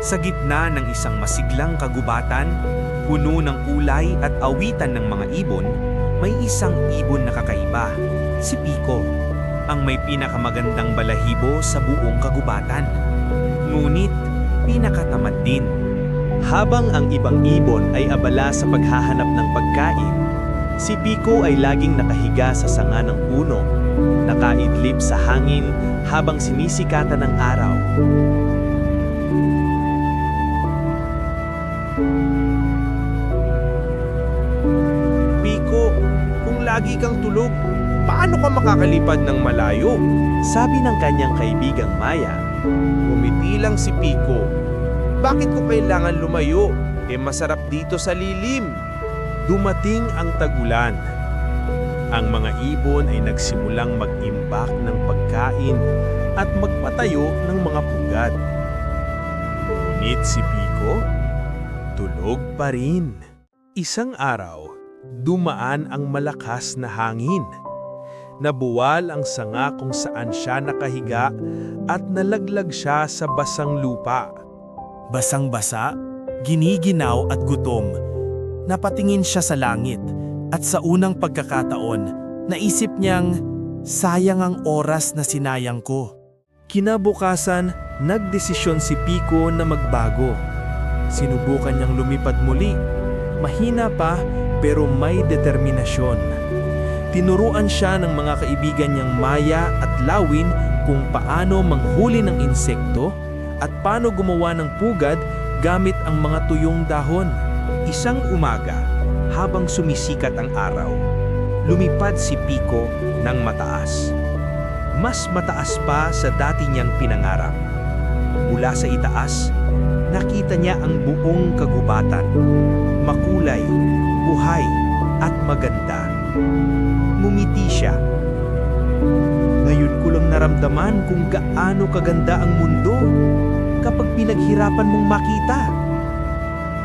Sa gitna ng isang masiglang kagubatan, puno ng kulay at awitan ng mga ibon, may isang ibon na kakaiba, si Pico, ang may pinakamagandang balahibo sa buong kagubatan. Ngunit, pinakatamad din. Habang ang ibang ibon ay abala sa paghahanap ng pagkain, si Pico ay laging nakahiga sa sanga ng puno, nakaidlip sa hangin habang sinisikatan ng araw. Lagi kang tulog, paano ka makakalipad ng malayo? Sabi ng kanyang kaibigang Maya, Umiti lang si Pico. Bakit ko kailangan lumayo? Eh masarap dito sa lilim. Dumating ang tagulan. Ang mga ibon ay nagsimulang mag-imbak ng pagkain at magpatayo ng mga pugad. Ngunit si Pico, tulog pa rin. Isang araw, dumaan ang malakas na hangin. Nabuwal ang sanga kung saan siya nakahiga at nalaglag siya sa basang lupa. Basang-basa, giniginaw at gutom. Napatingin siya sa langit at sa unang pagkakataon, naisip niyang sayang ang oras na sinayang ko. Kinabukasan, nagdesisyon si Pico na magbago. Sinubukan niyang lumipad muli. Mahina pa pero may determinasyon. Tinuruan siya ng mga kaibigan niyang Maya at Lawin kung paano manghuli ng insekto at paano gumawa ng pugad gamit ang mga tuyong dahon. Isang umaga, habang sumisikat ang araw, lumipad si Pico ng mataas. Mas mataas pa sa dati niyang pinangarap. Mula sa itaas, nakita niya ang buong kagubatan. Makulay, buhay, at maganda. Ngumiti siya. Ngayon ko lang naramdaman kung gaano kaganda ang mundo kapag pinaghirapan mong makita.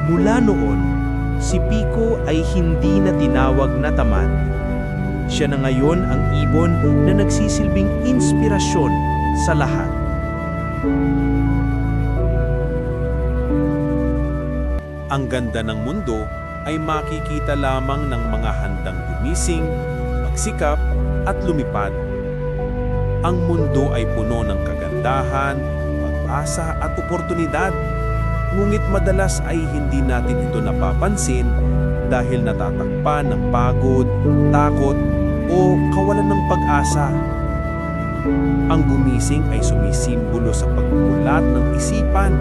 Mula noon, si Pico ay hindi na tinawag na tamad. Siya na ngayon ang ibon na nagsisilbing inspirasyon sa lahat. Ang ganda ng mundo ay makikita lamang ng mga handang gumising, magsikap at lumipad. Ang mundo ay puno ng kagandahan, pag-asa at oportunidad. Ngunit madalas ay hindi natin ito napapansin dahil natatakpan ng pagod, takot o kawalan ng pag-asa. Ang gumising ay sumisimbolo sa pagmulat ng isipan,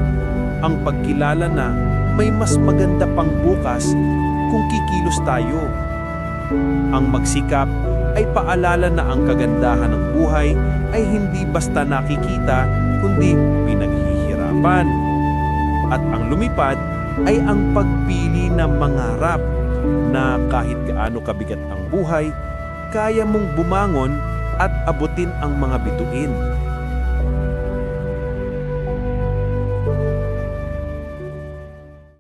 ang pagkilala na may mas maganda pang bukas kung kikilos tayo. Ang magsikap ay paalala na ang kagandahan ng buhay ay hindi basta nakikita kundi pinaghihirapan. At ang lumipad ay ang pagpili na mangarap na kahit gaano kabigat ang buhay, kaya mong bumangon at abutin ang mga bituin.